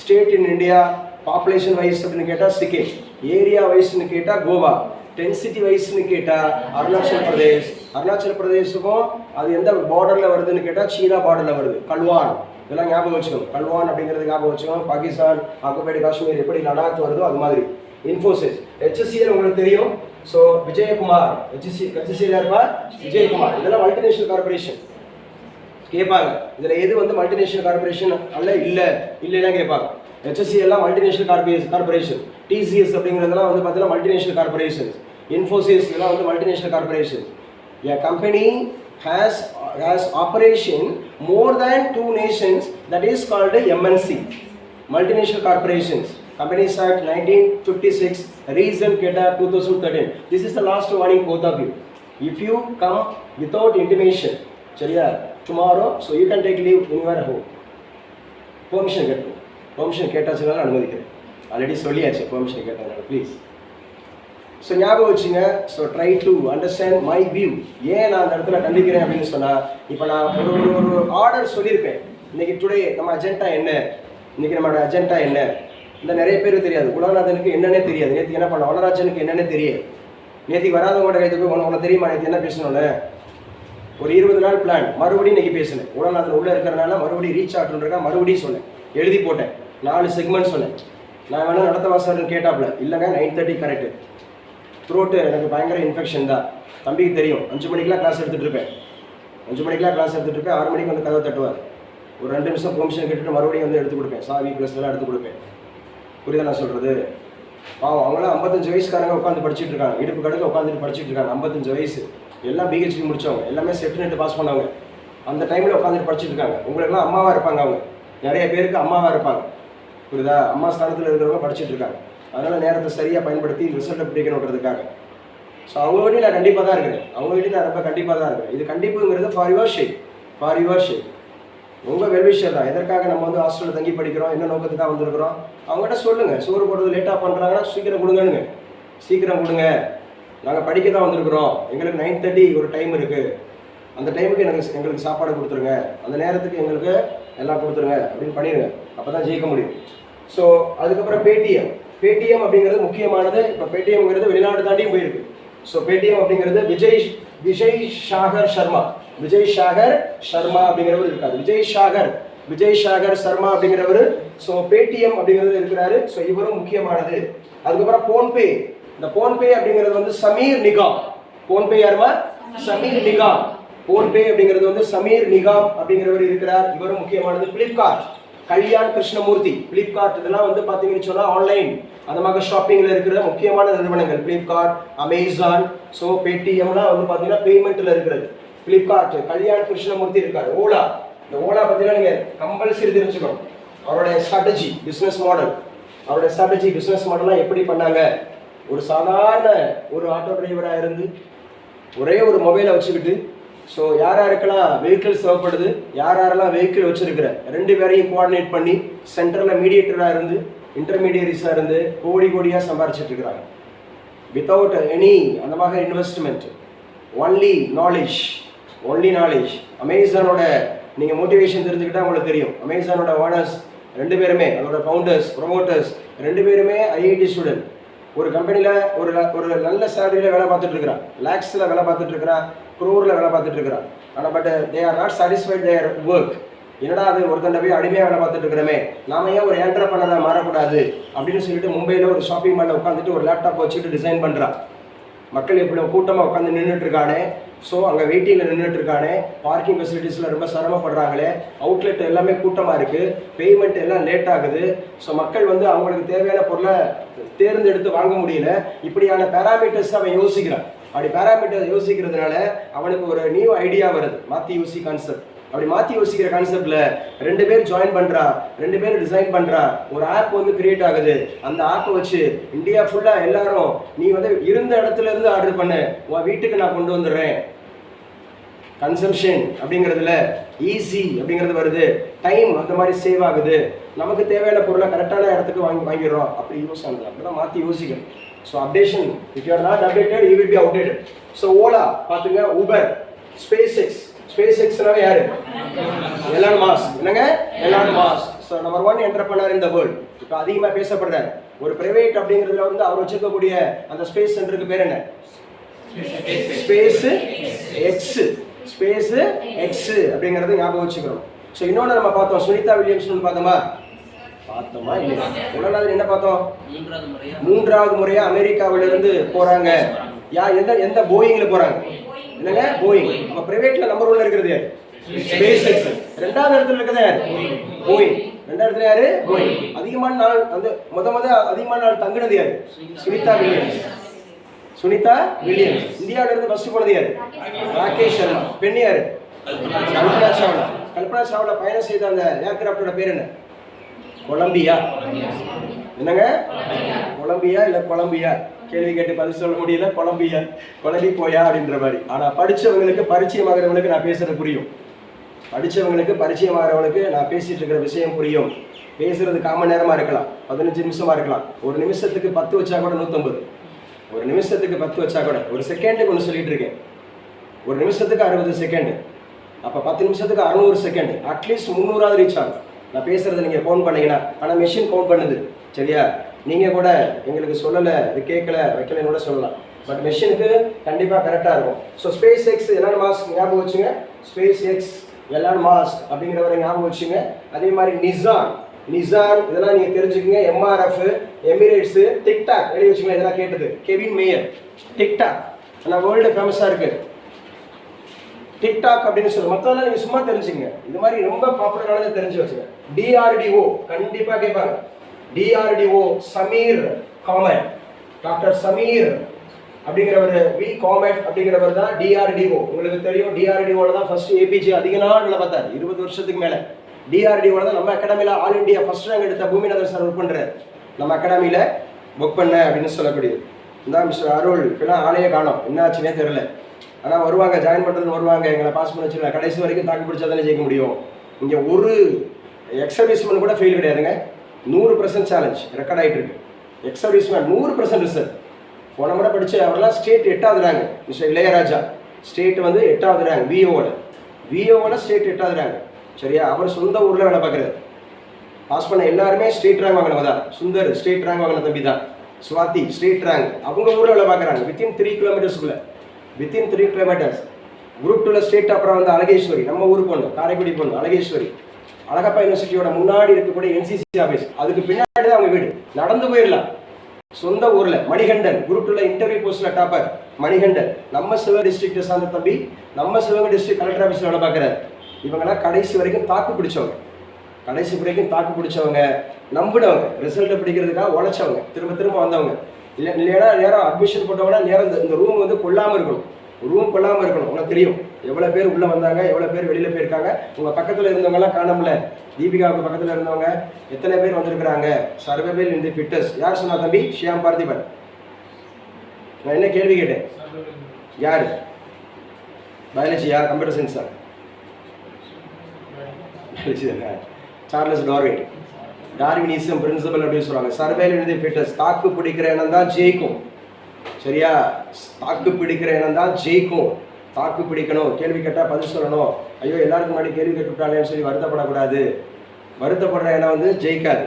S1: state in India population wise அப்படின்னு கேட்டால் சிக்கிம். ஏரியா வைஸ்னு கேட்டால் கோவா. டென்சிட்டி வைஸ்னு கேட்டால் அருணாச்சல் பிரதேஷ். அருணாச்சல் பிரதேசமும் அது எந்த பார்டரில் வருதுன்னு கேட்டால் சீனா பார்டரில் வருது. கல்வான். இதெல்லாம் ஞாபகம் வச்சுக்கணும் கல்வான் அப்படிங்கிறது ஞாபகம் வச்சுக்கணும் பாகிஸ்தான் ஆக்குபைடு காஷ்மீர் எப்படி லடாக் வருதோ அது மாதிரி. இன்ஃபோசிஸ் ஹெச்எஸ்சிஎல் உங்களுக்கு தெரியும். ஸோ விஜயகுமார். ஹெச்எஸ்சி ஹெச்எஸ்சியில் இருப்பார் விஜயகுமார். இதெல்லாம் மல்டிநேஷனல் கார்பரேஷன் கேட்பாங்க. இதில் எது வந்து மல்டிநேஷனல் கார்பரேஷன் அல்ல? இல்லை. இல்லைன்னா கேட்பாங்க. ஹெச்எஸ்சி எல்லாம் மல்டிநேஷனல் கார்பரேஷன் கார்பரேஷன் டிசிஎஸ் அப்படிங்கிறதெல்லாம் வந்து பார்த்தீங்கன்னா மல்டிநேஷனல் கார்பரேஷன்ஸ் இன்ஃபோசிஸ் இதெல்லாம் வந்து multinational corporations a company has has operation more than two nations that is called MNC multinational corporations six reason 1956, two thousand 2013. This is the last warning both of you. If you come without intimation, சரியா tomorrow so you can take leave in your home. Permission கேட்டோம் permission கேட்டாச்சுனால அனுமதிக்கிறேன் already சொல்லியாச்சு permission கேட்டாங்க please so ஞாபகம் வச்சுங்க so try to understand my view ஏன் நான் அந்த இடத்துல கண்டிக்கிறேன் அப்படின்னு சொன்னால் இப்போ நான் ஒரு ஒரு ஒரு ஆர்டர் சொல்லியிருப்பேன். இன்னைக்கு டுடே நம்ம அஜெண்டா என்ன? இன்னைக்கு நம்மளோட அஜெண்டா என்ன? இந்த நிறைய பேர் தெரியாது. உலகநாதனுக்கு என்னன்னே தெரியாது. நேற்று என்ன பண்ண வனராஜனுக்கு என்னன்னே தெரியாது. நேற்றுக்கு வராதவங்களோட கைதுக்கு உனக்கு உனக்கு தெரியுமா? நேற்று என்ன பேசணும்னு ஒரு இருபது நாள் பிளான் மறுபடியும் இன்னைக்கு பேசினேன். உலகநாதன் உள்ளே இருக்கிறனால மறுபடியும் ரீச் ஆகட்டுன்றக்கா மறுபடியும் சொன்னேன். எழுதி போட்டேன். நாலு செக்மெண்ட் சொன்னேன். நான் வேணால் நடத்தவா சார்னு கேட்டாப்புல இல்லைங்க நைன் தேர்ட்டி கரெக்டு த்ரோட்டு எனக்கு பயங்கர இன்ஃபெக்ஷன் தான். தம்பிக்கு தெரியும். அஞ்சு மணிக்கெலாம் கிளாஸ் எடுத்துகிட்டு இருப்பேன். அஞ்சு மணிக்கெலாம் கிளாஸ் எடுத்துகிட்டு இருப்பேன். ஆறு மணிக்கு வந்து கதவை தட்டுவார். ஒரு ரெண்டு நிமிஷம் பெர்மிஷன் கேட்டுட்டு மறுபடியும் வந்து எடுத்து கொடுப்பேன். சாவி ப்ளஸ்லாம் எடுத்து கொடுப்பேன். புரியுதா நான் சொல்கிறது பாவம் அவங்களாம் ஐம்பத்தஞ்சு வயசுக்காரங்க உட்காந்து படிச்சுட்டு இருக்காங்க. இடுப்பு கடுக்க உட்காந்துட்டு படிச்சுட்டு இருக்காங்க. ஐம்பத்தஞ்சு வயசு. எல்லாம் பிஹெச்டி முடிச்சவங்க. எல்லாமே செட் நெட்டு பாஸ் பண்ணவங்க. அந்த டைமில் உட்காந்துட்டு படிச்சுட்டு இருக்காங்க. உங்களுக்குலாம் அம்மாவாக இருப்பாங்க அவங்க. நிறைய பேருக்கு அம்மாவாக இருப்பாங்க. புரியுதா? அம்மா ஸ்தானத்தில் இருக்கிறவங்க படிச்சுட்டு இருக்காங்க. அதனால் நேரத்தை சரியாக பயன்படுத்தி ரிசல்ட்டை பிடிக்கணுன்றதுக்காக ஸோ அவங்க வீட்டில் நான் கண்டிப்பாக தான் இருக்கிறேன். அவங்க வீட்டையும் நான் ரொம்ப கண்டிப்பாக தான் இருக்கிறேன். இது கண்டிப்புங்கிறது for your shape for your shape உங்கள் வெல்விஷர் தான். எதற்காக நம்ம வந்து ஹாஸ்டலில் தங்கி படிக்கிறோம்? என்ன நோக்கத்துக்காக வந்திருக்கிறோம்? அவங்ககிட்ட சொல்லுங்கள் சோறு போடுறது லேட்டாக பண்ணுறாங்கன்னா சீக்கிரம் கொடுங்கனுங்க சீக்கிரம் கொடுங்க. நாங்கள் படிக்க தான் வந்திருக்கிறோம். எங்களுக்கு நைன் தேர்ட்டி ஒரு டைம் இருக்குது அந்த டைமுக்கு எனக்கு எங்களுக்கு சாப்பாடு கொடுத்துருங்க. அந்த நேரத்துக்கு எங்களுக்கு எல்லாம் கொடுத்துருங்க அப்படின்னு பண்ணிடுங்க அப்போ தான் ஜெயிக்க முடியும். ஸோ அதுக்கப்புறம் பேடிஎம் பேடிஎம் அப்படிங்கிறது முக்கியமானது. இப்போ பேடிஎம்ங்கிறது வெளிநாடு தாண்டியும் போயிருக்கு. ஸோ பேடிஎம் அப்படிங்கிறது விஜய் விஜய் ஷாகர் சர்மா. விஜய் ஷாகர் சர்மா அப்படிங்கிறவர் இருக்காரு. விஜய் ஷாகர் விஜய் ஷாகர் சர்மா அப்படிங்கிறவர். ஸோ பேடிஎம் அப்படிங்கிறது இருக்கிறாரு. ஸோ இவரும் முக்கியமானது. அதுக்கப்புறம் போன்பே இந்த போன்பே அப்படிங்கிறது வந்து சமீர் நிகாம் போன்பே யாருமா? சமீர் நிகாம் போன்பே அப்படிங்கிறது வந்து சமீர் நிகாம் அப்படிங்கிறவர் இருக்கிறார். இவரும் முக்கியமானது பிளிப்கார்ட் கல்யாண் கிருஷ்ணமூர்த்தி பிளிப்கார்ட் இதெல்லாம் வந்து பார்த்தீங்கன்னு சொன்னால் ஆன்லைன் அந்த மாதிரி ஷாப்பிங்கில் இருக்கிற முக்கியமான நிறுவனங்கள் பிளிப்கார்ட் அமேசான் ஸோ பேடிஎம்லாம் வந்து பார்த்தீங்கன்னா பேமெண்ட்டில் இருக்கிறது. பிளிப்கார்ட் கல்யாண் கிருஷ்ணமூர்த்தி இருக்கார் ஓலா இந்த ஓலா பார்த்தீங்கன்னா நீங்கள் கம்பல்சரி தெரிஞ்சுக்கணும். அவருடைய ஸ்ட்ராட்டஜி பிஸ்னஸ் மாடல் அவருடைய ஸ்ட்ராட்டஜி பிஸ்னஸ் மாடல்லாம் எப்படி பண்ணாங்க? ஒரு சாதாரண ஒரு ஆட்டோ டிரைவராக இருந்து ஒரே ஒரு மொபைலை வச்சுக்கிட்டு ஸோ யார் யாருக்கெல்லாம் வெஹிக்கிள் தேவைப்படுது யார் யாரெல்லாம் வெஹிக்கிள் வச்சுருக்கிற ரெண்டு பேரையும் கோஆர்டினேட் பண்ணி சென்டரில் மீடியேட்டராக இருந்து இன்டர்மீடியரிஸாக இருந்து கோடி கோடியாக சம்பாரிச்சிட்டு இருக்கிறாங்க. வித்தவுட் எனி அந்த மாதிரி investment only knowledge only knowledge அமேசானோட நீங்கள் மோட்டிவேஷன் தெரிஞ்சுக்கிட்டால் உங்களுக்கு தெரியும். அமேசானோட ஓனர்ஸ் ரெண்டு பேருமே அதோட ஃபவுண்டர்ஸ் ப்ரொமோட்டர்ஸ் ரெண்டு பேருமே ஐஐடி ஸ்டூடெண்ட் ஒரு கம்பெனியில் ஒரு ஒரு நல்ல சேலரியில் வேலை பார்த்துட்டு இருக்கிறான். லேக்ஸில் வேலை பார்த்துட்டு இருக்கிறான். குரூரில் வேலை பார்த்துட்டு இருக்கிறான். ஆனால் but they are not satisfied their work என்னடா அது ஒருத்தண்ட போய் அடிமையாக வேலை பார்த்துட்டு இருக்கிறோமே. நாம ஏன் ஒரு ஏண்டர்பனராக மாறக்கூடாது? அப்படின்னு சொல்லிட்டு மும்பையில் ஒரு ஷாப்பிங் மாலில் உட்காந்துட்டு ஒரு லேப்டாப் வச்சுட்டு டிசைன் பண்ணுறான் மக்கள் எப்படி கூட்டமாக உட்காந்து நின்றுட்டு இருக்கானே? ஸோ அங்கே வெயிட்டிங்கில் நின்றுட்டு இருக்கானே பார்க்கிங் ஃபெசிலிட்டிஸில் ரொம்ப சிரமப்படுறாங்களே அவுட்லெட் எல்லாமே கூட்டமாக இருக்குது பேமெண்ட் எல்லாம் லேட் ஆகுது. ஸோ மக்கள் வந்து அவங்களுக்கு தேவையான பொருளை தேர்ந்தெடுத்து வாங்க முடியல. இப்படியான பேராமீட்டர்ஸ் அவன் யோசிக்கிறான். அப்படி பேராமீட்டர் யோசிக்கிறதுனால அவனுக்கு ஒரு நியூ ஐடியா வருது. மாற்றி யோசி கான்செப்ட் அப்படி மாற்றி யோசிக்கிற கான்செப்டில் ரெண்டு பேர் ஜாயின் பண்ணுறா ரெண்டு பேர் டிசைன் பண்ணுறா ஒரு ஆப் வந்து கிரியேட் ஆகுது. அந்த ஆப்பை வச்சு இந்தியா ஃபுல்லாக எல்லாரும் நீ வந்து இருந்த இடத்துல இருந்து ஆர்டர் பண்ணு. உன் வீட்டுக்கு நான் கொண்டு வந்துடுறேன். கன்சம்ஷன் அப்படிங்கிறதுல ஈஸி அப்படிங்கிறது வருது. டைம் அந்த மாதிரி சேவ் ஆகுது. நமக்கு தேவையான பொருளை கரெக்டான இடத்துக்கு வாங்கி வாங்கிடுறோம். அப்படி யூஸ் ஆகுது அப்படிலாம் மாற்றி யோசிக்கணும். So updation if you're not updated you will be outdated so Ola பார்த்துங்க. Uber space X SpaceX யாரு? எலான் மாஸ் என்னங்க? Elon Musk so number one entrepreneur in the world இப்போ அதிகமாக பேசப்படுறாரு. ஒரு பிரைவேட் அப்படிங்கிறதுல வந்து அவர் வச்சிருக்கக்கூடிய அந்த ஸ்பேஸ் சென்டருக்கு பேர் என்ன? ஸ்பேஸ் எக்ஸ் ஸ்பேஸ் எக்ஸ் அப்படிங்கறது ஞாபகம் வச்சுக்கிறோம் ஸோ இன்னொன்று நம்ம பார்த்தோம். சுனிதா வில்லியம்ஸ்னு பார்த்தோமா? பார்த்தோமா? இல்லையா? உலகாவது என்ன பார்த்தோம்?
S2: மூன்றாவது முறையா?
S1: மூன்றாவது முறையா அமெரிக்காவில இருந்து போறாங்க. யா எந்த எந்த போயிங்ல போறாங்க? என்னங்க? போயிங். அப்ப பிரைவேட்ல நம்பர் ஒன்ல இருக்கிறது யாரு? ஸ்பேஸ் எக்ஸ் ரெண்டாவது இடத்துல இருக்கிறது யாரு? போயிங். ரெண்டாவது இடத்துல யாரு? போயிங். அதிகமான நாள் வந்து முத முத அதிகமான நாள் தங்குனது யாரு? சுனிதா வில்லியம்ஸ். சுனிதா வில்லியம்ஸ். இந்தியாவில இருந்து ஃபர்ஸ்ட் போனது யாரு? ராகேஷ் சர்மா. பெண் யாரு? கல்பனா சாவ்லா. கல்பனா சாவ்லா பயணம் செய்த அந்த ஏர்கிராப்டோட பேர் என்ன? கொலம்பியா. என்னங்க? கொலம்பியா இல்ல கொலம்பியா? கேள்வி கேட்டு பதில் சொல்ல முடியல. கொலம்பியா. கொலம்பி போயா அப்படின்ற மாதிரி. ஆனா படிச்சவங்களுக்கு பரிச்சயமாகிறவங்களுக்கு நான் பேசுறது புரியும். படிச்சவங்களுக்கு பரிச்சயமாகிறவங்களுக்கு நான் பேசிட்டு இருக்கிற விஷயம் புரியும். பேசுறது காமன் நேரமா இருக்கலாம். பதினஞ்சு நிமிஷமா இருக்கலாம். ஒரு நிமிஷத்துக்கு பத்து வச்சா கூட நூத்தம்பது. ஒரு நிமிஷத்துக்கு பத்து வச்சா கூட ஒரு செகண்டுக்கு ஒன்று சொல்லிட்டு இருக்கேன். ஒரு நிமிஷத்துக்கு அறுபது செகண்டு அப்போ பத்து நிமிஷத்துக்கு அறுநூறு செகண்ட் அட்லீஸ்ட் முந்நூறாவது ரீச் ஆகும். நான் பேசுகிறத நீங்கள் ஃபோன் பண்ணீங்கன்னா ஆனால் மெஷின் கவுண்ட் பண்ணுது. சரியா? நீங்கள் கூட எங்களுக்கு சொல்லலை இது கேட்கல வைக்கலன்னு கூட சொல்லலாம். பட் மெஷினுக்கு கண்டிப்பாக கரெக்டாக இருக்கும். ஸோ ஸ்பேஸ் எக்ஸ் எல்லாம் மாஸ்க் ஞாபகம் வச்சுங்க. ஸ்பேஸ் எக்ஸ் எல்லாரும் மாஸ்க் அப்படிங்கிறவரை ஞாபகம் வச்சுங்க. அதே மாதிரி நிசான் நிசான் இதெல்லாம் நீங்கள் தெரிஞ்சுக்கங்க. MRF Emirates TikTok. எழுதி வச்சுக்கலாம் இதெல்லாம் கேட்டது. Kevin Mayer TikTok. ஆனால் வேர்ல்டு ஃபேமஸாக இருக்குது டிக்டாக் அப்படின்னு சொல்லி. மற்றதெல்லாம் நீங்கள் சும்மா தெரிஞ்சுங்க இது மாதிரி ரொம்ப பாப்புலரானதை தெரிஞ்சு வச்சுங்க டிஆர்டிஓ கண்டிப்பாக கேட்பாங்க. டிஆர்டிஓ சமீர் காமெட் டாக்டர் சமீர் அப்படிங்கிறவர் வி காமெட் அப்படிங்கிறவர் தான் டிஆர்டிஓ உங்களுக்கு தெரியும் டிஆர்டிஓல தான் ஃபர்ஸ்ட் ஏபிஜே அதிக நாள் வேலை பார்த்தார். இருபது வருஷத்துக்கு மேலே. டிஆர்டிஓல தான் நம்ம அகாடமியில் ஆல் இந்தியா ஃபர்ஸ்ட் ரேங்க் எடுத்த பூமிநாதன் சார் ஒர்க் பண்ணுறாரு நம்ம அகாடமியில் புக் பண்ண அப்படின்னு சொல்லக்கூடியது. இந்த மிஸ்டர் அருள் இப்பெல்லாம் ஆளையே காணோம் என்ன ஆச்சுன்னே தெரில ஆனால் வருவாங்க ஜாயின் பண்ணுறது வருவாங்க எங்களை பாஸ் பண்ண வச்சுருங்க கடைசி வரைக்கும் தாக்கு பிடிச்சா தானே ஜெயிக்க முடியும். இங்கே ஒரு எக்ஸர்வீஸ்மேன் கூட ஃபெயில் கிடையாதுங்க. நூறு பர்சன்ட் சேலஞ்ச் ரெக்கார்ட் ஆகிட்டு இருக்கு எக்ஸர்வீஸ்மேன் நூறு பர்சன்ட் ரிசல்ட் போன முறை படிச்சு அவரெல்லாம் ஸ்டேட் எட்டாவது ரேங்க் மிஸ்டர் இளையராஜா. ஸ்டேட் வந்து எட்டாவது ரேங்க் விஓவில் விஓவில் ஸ்டேட் எட்டாவது ரேங்க் சரியா? அவர் சொந்த ஊரில் வேலை பார்க்குறாரு. பாஸ் பண்ண எல்லாருமே ஸ்டேட் ரேங்க் வாங்கினவங்க தான். சுந்தர் ஸ்டேட் ரேங்க் வாங்கின தம்பி தான். சுவாதி ஸ்டேட் ரேங்க் அவங்க ஊரில் வேலை பார்க்குறாங்க. வித்தின் த்ரீ கிலோமீட்டர்ஸ்க்குள்ள வித்தின் த்ரீ கிலோமீட்டர்ஸ் குரூப் டூவில் ஸ்டேட் அப்புறம் வந்து அழகேஸ்வரி. நம்ம ஊர் பொண்ணு காரைக்குடி பொண்ணு அழகேஸ்வரி. அழகப்பா யூனிவர்சிட்டியோட முன்னாடி இருக்கக்கூடிய என்சிசி ஆஃபீஸ் அதுக்கு பின்னாடி தான் அவங்க வீடு. நடந்து போயிடலாம். சொந்த ஊரில் மணிகண்டன். குரூப் டூவில் இன்டர்வியூ போஸ்ட்டில் டாப்பர் மணிகண்டன். நம்ம சிவகங்கை டிஸ்ட்ரிக்ட் சார்ந்த தம்பி நம்ம சிவகங்கை டிஸ்ட்ரிக்ட் கலெக்டர் ஆஃபீஸில் வேலை பார்க்குறாரு. இவங்கெல்லாம் கடைசி வரைக்கும் தாக்கு பிடிச்சவங்க. கடைசி வரைக்கும் தாக்கு பிடிச்சவங்க நம்பினவங்க ரிசல்ட்டை பிடிக்கிறதுக்காக உழைச்சவங்க திரும்ப திரும்ப வந்தவங்க. இல்லை இல்லையா நேரம் அட்மிஷன் போட்டவங்கன்னா நேரம் இந்த- இந்த ரூம் வந்து கொள்ளாமல் இருக்கணும். ரூம் கொள்ளாமல் இருக்கணும் உனக்கு தெரியும். எவ்வளோ பேர் உள்ளே வந்தாங்க எவ்வளோ பேர் வெளியில் போயிருக்காங்க. உங்கள் பக்கத்தில் இருந்தவங்கலாம் காணோம்ல. தீபிகாவுக்கு பக்கத்தில் இருந்தவங்க எத்தனை பேர் வந்திருக்கிறாங்க? சர்வேபிள் இந்த ஃபிட்டஸ் யார் சொன்னா தம்பி? ஷியாம் பார்த்திபன். நான் என்ன கேள்வி கேட்டேன்? யார்? பயாலஜியா கம்ப்யூட்டர் சயின்ஸா பயாலஜி தானே? சார்லஸ் டார்வின் டார்வினிசம் பிரின்சிபல் அப்படின்னு சொல்லுவாங்க சர்வேல் இன் ஃபிட்டஸ் தாக்கு பிடிக்கிற இனம் தான் ஜெயிக்கும். சரியா? தாக்கு பிடிக்கிற இனம் தான் ஜெயிக்கும். தாக்கு பிடிக்கணும். கேள்வி கேட்டால் பதில் சொல்லணும். ஐயோ எல்லாருக்கும் முன்னாடி கேள்வி கேட்டுவிட்டாலேன்னு சொல்லி வருத்தப்படக்கூடாது. வருத்தப்படுற இனம் வந்து ஜெயிக்காது.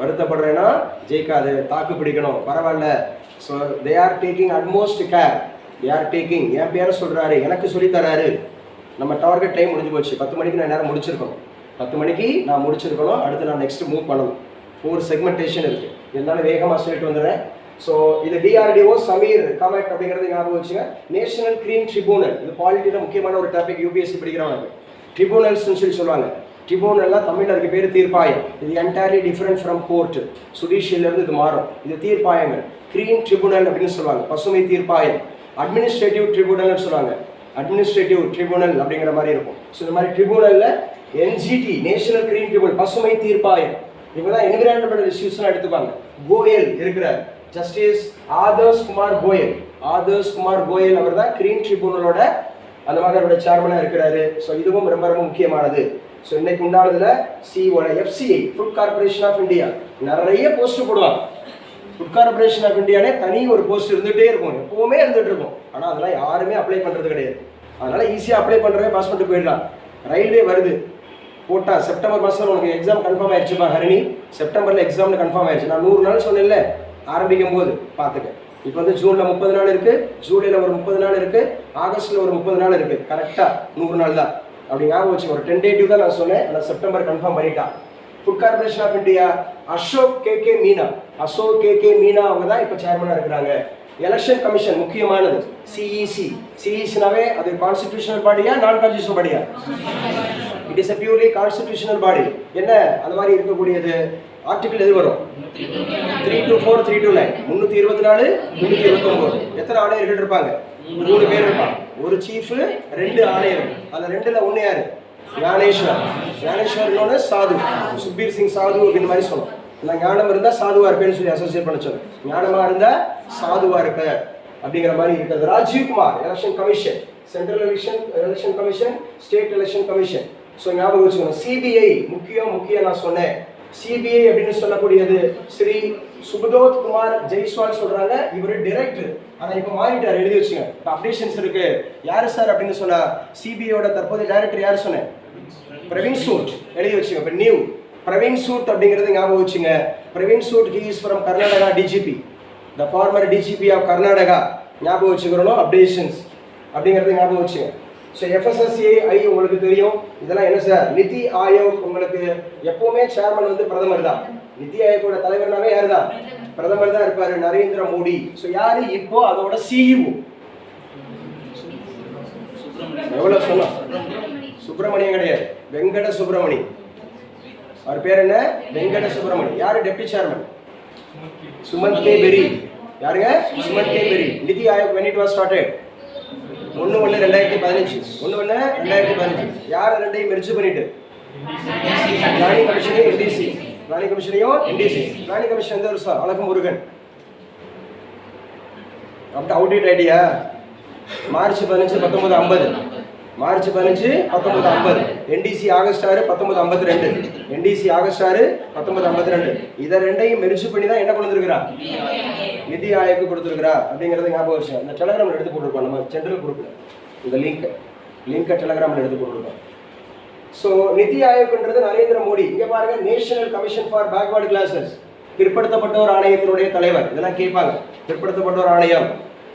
S1: வருத்தப்படுற இனம் ஜெயிக்காது. தாக்கு பிடிக்கணும். பரவாயில்ல. So they are taking utmost care they are taking என் பேரை சொல்கிறாரு எனக்கு சொல்லித்தராரு நம்ம டார்கெட் டைம் முடிஞ்சு போச்சு. பத்து மணிக்கு நான் நேரம் முடிச்சிருக்கோம் பத்து மணிக்கு நான் முடிச்சிருக்கணும். அடுத்து நான் நெக்ஸ்ட் மூவ் பண்ணணும். ஃபோர் செக்மெண்டேஷன் இருக்கு. இருந்தாலும் வேகமாக சொல்லிட்டு வந்துடுறேன் ஸோ இது டிஆர்டிஓ சமீர் கமெண்ட் அப்படிங்கிறது ஞாபகம் வச்சுங்க. நேஷனல் கிரீன் ட்ரிபூனல் இது பாலிட்டியில் முக்கியமான ஒரு டாபிக் யூபிஎஸ்சி படிக்கிறவங்க ட்ரிபூனல்ஸ்னு சொல்லி சொல்லுவாங்க. ட்ரிபூனல்லாம் தமிழில் அதுக்கு பேர் தீர்ப்பாயம். இது என்டையர்லி டிஃப்ரெண்ட் ஃப்ரம் கோர்ட் சுடிஷியலேருந்து இது மாறும். இது தீர்ப்பாயங்கள். கிரீன் ட்ரிபியூனல் அப்படின்னு சொல்லுவாங்க. பசுமை தீர்ப்பாயம். அட்மினிஸ்ட்ரேட்டிவ் ட்ரிபியூனல்னு சொல்லுவாங்க. அட்மினிஸ்ட்ரேட்டிவ் ட்ரிபியூனல் அப்படிங்கிற மாதிரி இருக்கும். ஸோ இந்த மாதிரி ட்ரிபியூனல்ல என்ஜிடி நேஷனல் கிரீன் ட்ரிபிள் பசுமை தீர்ப்பாயம். இவங்க தான் என்விரான்மெண்டல் இஷ்யூஸ்லாம் எடுத்துப்பாங்க. கோயல் இருக்கிறார். ஜஸ்டிஸ் ஆதர்ஸ் குமார் கோயல் ஆதர்ஸ் குமார் கோயல் அவர் தான் கிரீன் ட்ரிபியூனலோட அந்த மாதிரி அவரோட சேர்மனாக இருக்கிறாரு. ஸோ இதுவும் ரொம்ப ரொம்ப முக்கியமானது. ஸோ இன்னைக்கு உண்டானதுல சிஓட FCI food corporation of India நிறைய போஸ்ட் போடுவாங்க. ஃபுட் கார்பரேஷன் ஆஃப் இந்தியாலே தனி ஒரு போஸ்ட் இருந்துகிட்டே இருக்கும். எப்பவுமே இருந்துட்டு இருக்கும். ஆனால் அதெல்லாம் யாருமே அப்ளை பண்ணுறது கிடையாது. அதனால ஈஸியாக அப்ளை பண்ணுறதே பாஸ் பண்ணிட்டு போயிடலாம். ரயில்வே வருது. போட்டா செப்டம்பர் மாதம் உனக்கு எக்ஸாம் கன்ஃபார்ம் ஆயிடுச்சுப்பா ஹரிணி. செப்டம்பரில் எக்ஸாம்னு கன்ஃபார்ம் ஆயிடுச்சு. நான் நூறு நாள் சொன்னேன்ல ஆரம்பிக்கும் போது பார்த்துக்க. இப்போ வந்து ஜூனில் முப்பது நாள் இருக்குது ஜூலையில் ஒரு முப்பது நாள் இருக்குது ஆகஸ்ட்டில் ஒரு முப்பது நாள் இருக்குது கரெக்டாக நூறு நாள் தான். அப்படி ஞாபகம் வச்சு ஒரு டென்டேட்டிவ் தான் நான் சொன்னேன் ஆனால் செப்டம்பர் கன்ஃபார்ம் பண்ணிட்டான் food corporation of India Ashok K K Meena Ashok K K Meena அவங்க தான் இப்போ சேர்மனாக இருக்கிறாங்க. எலெக்ஷன் கமிஷன் முக்கியமானது சிஇசி சிஇசினாவே அது கான்ஸ்டிடியூஷனல் பாடியா நான் கான்ஸ்டியூஷனல் பாடியா it is a purely constitutional body என்ன? அந்த மாதிரி இருக்கக்கூடியது? ஆர்டிகிள் எது வரும்? Three two four three two nine முந்நூற்றி இருபத்தி நாலு முந்நூற்றி இருபத்தொம்போது. எத்தனை ஆணையர்கள் இருப்பாங்க? மூணு பேர் இருப்பாங்க. ஒரு சீஃபு ரெண்டு ஆணையர் அதில் ரெண்டுல ஒன்று யாரு? ஞானேஸ்வர். ஞானேஸ்வர் சாது. சுப்பீர் சிங் சாது அப்படின்னு மாதிரி சொன்னோம் நான் ஞானம் இருந்தால் சாதுவா இருப்பேன்னு சொல்லி அசோசியேட் பண்ண சொன்னேன் ஞானமா இருந்தா சாதுவா இருப்ப அப்படிங்கிற மாதிரி இருக்கிறது. Rajiv Kumar election commission central election election commission state election commission so ஞாபகம் வச்சுக்கணும் சிபிஐ முக்கியம் முக்கியம் நான் சொன்னேன். சிபிஐ அப்படின்னு சொல்லக்கூடியது ஸ்ரீ சுபதோத் குமார் ஜெய்ஸ்வால் சொல்றாங்க. இவர் டைரக்டர் ஆனா இப்ப மாறிட்டார். எழுதி வச்சுங்க இப்போ அப்டேஷன்ஸ் இருக்கு. யாரு சார் அப்படின்னு சொன்னா சிபிஐயோட தற்போதைய டைரக்டர் யாரு சொன்னேன்? பிரவீன் சூட் எழுதி வச்சுங்க இப்போ நியூ பிரவீன் சூட் அப்படிங்கிறது ஞாபகம் வச்சுங்க Praveen Sood he is from Karnataka DGP the former DGP of Karnataka ஞாபகம் வச்சுக்கிறோம். அப்டேஷன்ஸ் அப்படிங்கிறது ஞாபகம் வச்சுங்க ஸோ எஃப்எஸ்எஸ்ஏஐ உங்களுக்கு தெரியும். இதெல்லாம் என்ன சார்? நிதி ஆயோக் உங்களுக்கு எப்பவுமே சேர்மன் வந்து பிரதமர் தான். நிதி ஆயோக்கோட தலைவர்னாவே யார் தான்? பிரதமர் தான் இருப்பார் நரேந்திர மோடி. ஸோ யார் இப்போ அதோட சிஇஓ எவ்வளோ சொன்னோம் சுப்பிரமணியம் கிடையாது. வெங்கட சுப்பிரமணி. அவர் பேர் என்ன? வெங்கட சுப்பிரமணி. யாரு? Deputy chairman Sumant K Bery. யாருங்க? Sumant K Bery. NITI Aayog when it was started. ஒன்று ஒன்று ரெண்டாயிரத்தி பதினஞ்சு. ஒன்று ஒன்று ரெண்டாயிரத்தி பதினஞ்சு. யார் ரெண்டையும் மெர்ஜ் பண்ணிட்டு? பிளானிங் கமிஷனையும் என்டிசி பிளானிங் கமிஷனையும் என்டிசி பிளானிங் கமிஷன் எந்த வருஷம் அழகு முருகன் அப்படி அவுடேட் ஐடியா மார்ச் பதினஞ்சு பத்தொன்பது ஐம்பது. மார்ச் பதினஞ்சு பத்தொன்பது ஐம்பது. என்டிசி ஆகஸ்ட் ஆறு பத்தொன்பது ஐம்பத்தி ரெண்டு என்டிசி ஆகஸ்ட் ஆறு பத்தொன்பது ஐம்பத்தி ரெண்டு இதை ரெண்டையும் மெரிச்சு பண்ணி தான் என்ன கொண்டு நிதி ஆயோக்கு கொடுத்துருக்குறா அப்படிங்கிறத ஞாபகம் விஷயம் அந்த டெலகிராமில் எடுத்து போட்டிருக்கோம் நம்ம சென்ட்ரல் குரூப்பில் இந்த லிங்க் லிங்கை டெலகிராமில் எடுத்து போட்டிருக்கோம். ஸோ நிதி ஆயோக்ன்றது நரேந்திர மோடி. இங்க பாருங்க national commission for backward classes பிற்படுத்தப்பட்டோர் ஆணையத்தினுடைய தலைவர். இதெல்லாம் கேட்பாங்க. பிற்படுத்தப்பட்டோர் ஆணையம்.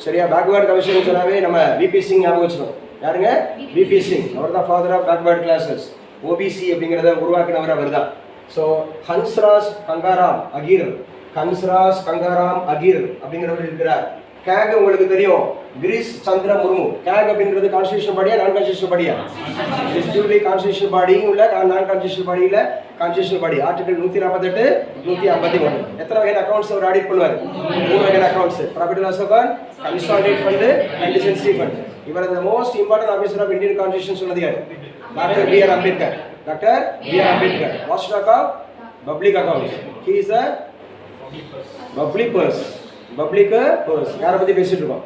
S1: சரியா? பேக்வர்டு கமிஷன் சொன்னாவே நம்ம விபி சிங் ஞாபகம் வச்சுக்கணும் யாருங்க? பிபி சிங் அவர் தான் father of backward classes OBC அப்படிங்கிறத உருவாக்கினவர் அவர் தான் ஸோ ஹன்ஸ்ராஸ் கங்காராம் அகீர் ஹன்ஸ்ராஸ் கங்காராம் அகீர் அப்படிங்கிறவர் இருக்கிறார். கேக் உங்களுக்கு தெரியும். கிரீஸ் சந்திர முர்மு கேக் அப்படின்றது கான்ஸ்டியூஷன் பாடியா நான் கான்ஸ்டியூஷன் பாடியா டிஸ்ட்ரிபியூட்லி கான்ஸ்டியூஷன் பாடியும் உள்ள நான் கான்ஸ்டியூஷன் பாடியில் கான்ஸ்டியூஷன் பாடி ஆர்டிகல் நூற்றி நாற்பத்தெட்டு நூற்றி ஐம்பத்தி ஒன்று எத்தனை வகையான அக்கௌண்ட்ஸ் அவர் ஆடிட் பண்ணுவார்? மூணு வகையான accounts profit loss account consolidate fund contingency fund இவர் the most important officer of Indian constitution சொன்னது யார்? Doctor B R Ambedkar. Doctor B R Ambedkar. Watch of public account he is a public purse public purse யாரை பற்றி பேசிட்டு இருக்கோம்?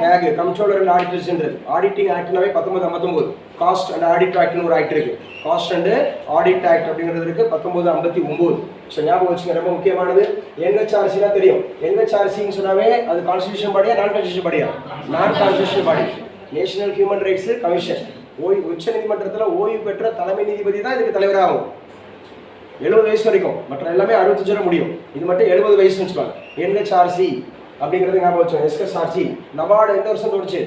S1: CAG comptroller and ஆடிட்டர்ஸ்ன்றது auditing ஆக்ட்னாவே பத்தொன்பது ஐம்பத்தொம்போது காஸ்ட் அண்ட் ஆடிட் ஆக்ட்னு ஒரு ஆக்ட் இருக்கு. காஸ்ட் அண்ட் ஆடிட் ஆக்ட் அப்படிங்கிறது இருக்கு. பத்தொன்பது ஐம்பத்தி ஒம்பது ஸோ ஞாபகம் வச்சுங்க ரொம்ப முக்கியமானது. என்ஹெச்ஆர்சினா தான் தெரியும். என்ஹெச்ஆர்சின்னு சொன்னாவே அது கான்ஸ்டியூஷன் பாடியா நான் கான்ஸ்டியூஷன் பாடியா non constitution body national human rights commission ஓய்வு உச்ச நீதிமன்றத்தில் ஓய்வு பெற்ற தலைமை நீதிபதி தான் இதுக்கு தலைவராகும். எழுபது வயசு வரைக்கும். மற்ற எல்லாமே அறுபத்தஞ்சு முடியும். இது மட்டும் எழுபது வயசுன்னு வச்சுக்கோங்க. என்ஹெச்ஆர்சி அப்படிங்கிறது ஞாபகம் வச்சோம் எஸ்எஸ்ஆர்சி நபார்டு எந்த வருஷம் தோணுச்சு?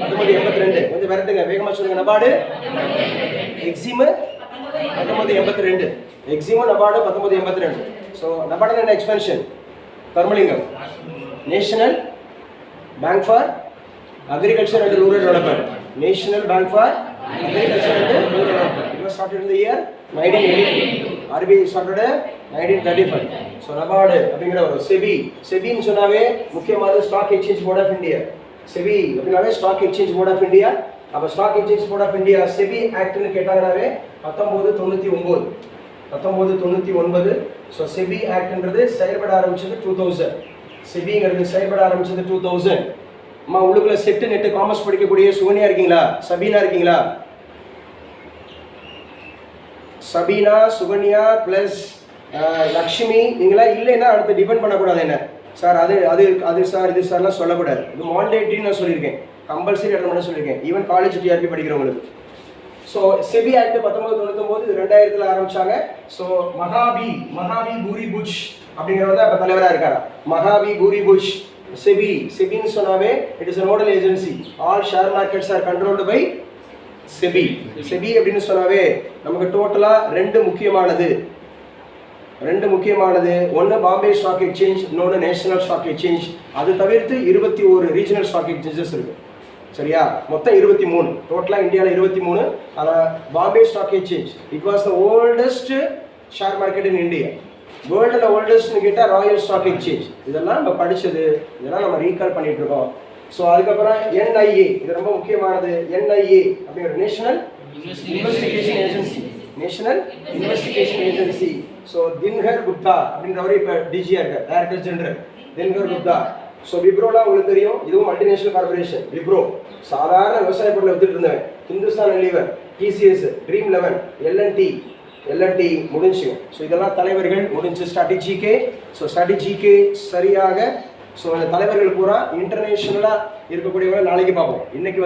S1: பத்தொன்பது எண்பத்தி ரெண்டு. கொஞ்சம் விரட்டுங்க வேகமாக சொல்லுங்க. நபார்டு? எக்ஸிமு? பத்தொன்பது எண்பத்தி ரெண்டு. எக்ஸிமு நபார்டு பத்தொன்பது எண்பத்தி ரெண்டு. ஸோ நபார்டு என்ன expansion Dharmalingam. National bank for agriculture and rural development national bank for agriculture and rural development it the year in year 1980 RBI started 1935 so NABARD அப்படிங்கிற ஒரு செபி. செபின்னு சொன்னாவே முக்கியமானது stock exchange board of India SEBI அப்படின்னாவே stock exchange board of India அப்போ stock exchange board of India SEBI ஆக்ட்னு கேட்டாங்கனாவே பத்தொம்போது தொண்ணூற்றி ஒம்பது பத்தொம்போது தொண்ணூற்றி ஒன்பது. ஸோ செபி ஆக்ட்ன்றது செயல்பட ஆரம்பிச்சது டூ தௌசண்ட் செபிங்கிறது செயல்பட ஆரம்பிச்சது டூ தௌசண்ட் அம்மா உள்ளுக்குள்ள செட்டு நெட்டு காமர்ஸ் படிக்கக்கூடிய சுகன்யா இருக்கீங்களா? சபீனா இருக்கீங்களா? சபீனா சுகன்யா ப்ளஸ் லக்ஷ்மி நீங்களாம் இல்லைன்னா அடுத்து டிபெண்ட் பண்ணக்கூடாது என்ன? சார் அது அது அது சார் இது சார்லாம் சொல்லக்கூடாது. இது மாண்டேட்ரின்னு நான் சொல்லியிருக்கேன். கம்பல்சரி அட்டன் பண்ண சொல்லியிருக்கேன். ஈவன் காலேஜ் டிஆர்பி படிக்கிறவங்களுக்கு. ஸோ செபி ஆக்ட் பத்தொன்பது தொண்ணூத்தொம்போது இது ரெண்டாயிரத்தில் ஆரம்பிச்சாங்க. ஸோ மகாபி மகாபி பூரி புஜ் அப்படிங்கிறவர் தான் இப்போ தலைவராக இருக்காரா? மகாபி பூரி புஜ் செபி செபின்னு சொன்னாவே it is a nodal agency all share markets are controlled by SEBI. SEBI. அப்படின்னு சொன்னாவே நமக்கு டோட்டலாக ரெண்டு முக்கியமானது. ரெண்டு முக்கியமானது. ஒன்று பாம்பே ஸ்டாக் எக்ஸ்சேஞ்ச் இன்னொன்று நேஷனல் ஸ்டாக் எக்ஸ்சேஞ்ச் அது தவிர்த்து இருபத்தி ஒரு ரீஜனல் ஸ்டாக் எக்ஸ்சேஞ்சஸ் இருக்கு. சரியா? மொத்தம் இருபத்தி மூணு. டோட்டலாக இந்தியாவில் இருபத்தி மூணு. அதில் Bombay stock exchange it was the oldest share market in India வேர்ல்டில் ஓல்டஸ்ட்னு கேட்டால் ராயல் ஸ்டாக் எக்ஸ்சேஞ்ச் இதெல்லாம் நம்ம படித்தது இதெல்லாம் நம்ம ரீகால் பண்ணிட்டு இருக்கோம். ஸோ அதுக்கப்புறம் என்ஐஏ இது ரொம்ப முக்கியமானது. என்ஐஏ அப்படிங்கிற national investigation agency national investigation agency so Dinkar Gupta அப்படின்றவர் இப்போ டிஜியா இருக்கார். Director general Dinkar Gupta so விப்ரோலாம் உங்களுக்கு தெரியும். இதுவும் மல்டிநேஷனல் கார்பரேஷன் விப்ரோ சாதாரண விவசாய பொருளை வித்துட்டு இருந்தவன். Hindustan lever TCS dream eleven LNT LNT முடிஞ்சு ஸோ இதெல்லாம் தலைவர்கள் முடிஞ்சு. ஸ்ட்ராட்டஜிக்கே ஸோ ஸ்ட்ராட்டஜிக்கே சரியாக ஸோ அந்த தலைவர்கள் பூரா இன்டர்நேஷ்னலாக இருக்கக்கூடியவங்க நாளைக்கு பார்ப்போம். இன்னைக்கு